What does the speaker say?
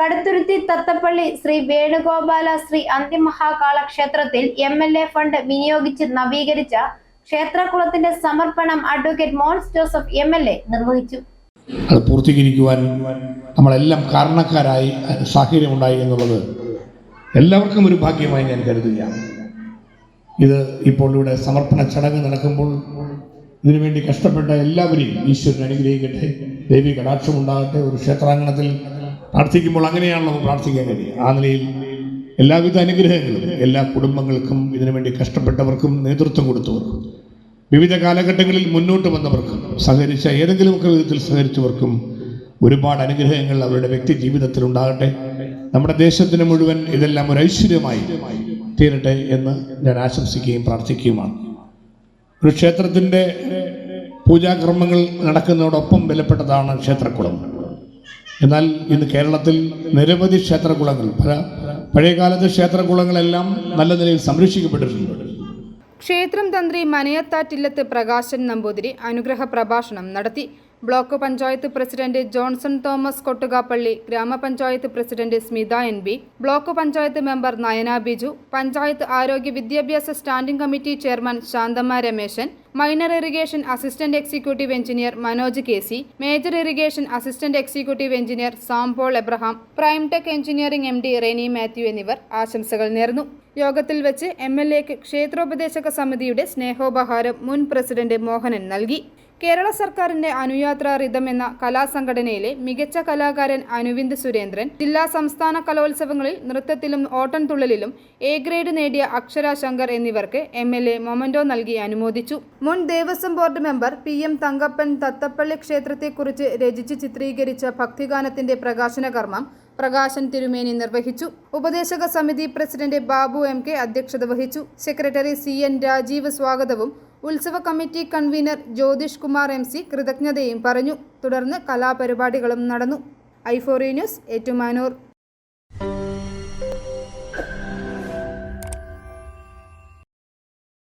കടുത്തുരുത്തി തത്തപ്പള്ളി ശ്രീ വേണുഗോപാല ശ്രീ അന്തിമഹാകാള ക്ഷേത്രത്തിൽ M L A fund വിനിയോഗിച്ച് നവീകരിച്ച ക്ഷേത്രകുളത്തിന്റെ സമർപ്പണം advocate Mons Joseph M L A നിർവഹിച്ചു. അത് പൂർത്തീകരിക്കുവാൻ നമ്മളെല്ലാം കാരണക്കാരായി സാഹചര്യമുണ്ടായി എന്നുള്ളത് എല്ലാവർക്കും ഒരു ഭാഗ്യമായി ഞാൻ കരുതുകയാണ്. ഇത് ഇപ്പോൾ ഇവിടെ സമർപ്പണ ചടങ്ങ് നടക്കുമ്പോൾ ഇതിനുവേണ്ടി കഷ്ടപ്പെട്ട എല്ലാവരെയും ഈശ്വരൻ അനുഗ്രഹിക്കട്ടെ ദേവി കടാക്ഷം ഉണ്ടാകട്ടെ ഒരു ക്ഷേത്രാങ്കണത്തിൽ പ്രാർത്ഥിക്കുമ്പോൾ അങ്ങനെയാണല്ലോ നമുക്ക് പ്രാർത്ഥിക്കാൻ കഴിയുക. ആ നിലയിൽ എല്ലാവിധ അനുഗ്രഹങ്ങളും എല്ലാ കുടുംബങ്ങൾക്കും ഇതിനുവേണ്ടി കഷ്ടപ്പെട്ടവർക്കും നേതൃത്വം കൊടുത്തവർക്കും വിവിധ കാലഘട്ടങ്ങളിൽ മുന്നോട്ട് വന്നവർക്കും സഹകരിച്ച ഏതെങ്കിലുമൊക്കെ വിധത്തിൽ സഹകരിച്ചവർക്കും ഒരുപാട് അനുഗ്രഹങ്ങൾ അവരുടെ വ്യക്തി ജീവിതത്തിൽ ഉണ്ടാകട്ടെ. നമ്മുടെ ദേശത്തിന് മുഴുവൻ ഇതെല്ലാം ഒരു ഐശ്വര്യമായി തീരട്ടെ എന്ന് ഞാൻ ആശംസിക്കുകയും പ്രാർത്ഥിക്കുകയുമാണ്. ഒരു ക്ഷേത്രത്തിന്റെ പൂജാകർമ്മങ്ങൾ നടക്കുന്നതോടൊപ്പം വിലപ്പെട്ടതാണ് ക്ഷേത്രക്കുളം. എന്നാൽ ഇന്ന് കേരളത്തിൽ നിരവധി ക്ഷേത്രകുളങ്ങൾ പല പഴയകാലത്തെ ക്ഷേത്രകുളങ്ങളെല്ലാം നല്ല നിലയിൽ സംരക്ഷിക്കപ്പെട്ടിട്ടുണ്ട്. ക്ഷേത്രം തന്ത്രി മനയത്താറ്റില്ലത്ത് പ്രകാശൻ നമ്പൂതിരി അനുഗ്രഹ പ്രഭാഷണം നടത്തി. ബ്ലോക്ക് പഞ്ചായത്ത് പ്രസിഡന്റ് ജോൺസൺ തോമസ് കൊട്ടുകാപ്പള്ളി ഗ്രാമപഞ്ചായത്ത് president Smitha N B block panchayat member Nayana Biju panchayat ആരോഗ്യ വിദ്യാഭ്യാസ standing committee chairman Shanthamma Rameshan minor irrigation assistant executive engineer Manoj K C major irrigation assistant executive engineer Sampaul Abraham Primetech engineering M D Reni Mathew എന്നിവർ ആശംസകൾ നേർന്നു. യോഗത്തിൽ വെച്ച് M L എക്ക് ക്ഷേത്രോപദേശക സമിതിയുടെ സ്നേഹോപഹാരം മുൻ പ്രസിഡന്റ് മോഹനൻ നൽകി. കേരള സർക്കാരിന്റെ അനുയാത്ര റിതം എന്ന കലാസംഘടനയിലെ മികച്ച കലാകാരൻ അനുവിന്ദ് സുരേന്ദ്രൻ ജില്ലാ സംസ്ഥാന കലോത്സവങ്ങളിൽ നൃത്തത്തിലും ഓട്ടൻതുള്ളലിലും എ ഗ്രേഡ് നേടിയ അക്ഷര ശങ്കർ എന്നിവർക്ക് എം എൽ എ നൽകി അനുമോദിച്ചു. മുൻ Devaswom board member P M Thankappan Thathappally ക്ഷേത്രത്തെക്കുറിച്ച് രചിച്ച് ചിത്രീകരിച്ച ഭക്തിഗാനത്തിന്റെ പ്രകാശന കർമ്മം പ്രകാശൻ തിരുമേനി നിർവഹിച്ചു. ഉപദേശക സമിതി പ്രസിഡന്റ് ബാബു എം കെ അധ്യക്ഷത വഹിച്ചു. സെക്രട്ടറി സി എൻ രാജീവ് സ്വാഗതവും ഉത്സവ committee convener Jyothish Kumar M C കൃതജ്ഞതയും പറഞ്ഞു. തുടർന്ന് കലാപരിപാടികളും നടന്നു. ഐഫോറി ന്യൂസ് ഏറ്റുമാനൂർ.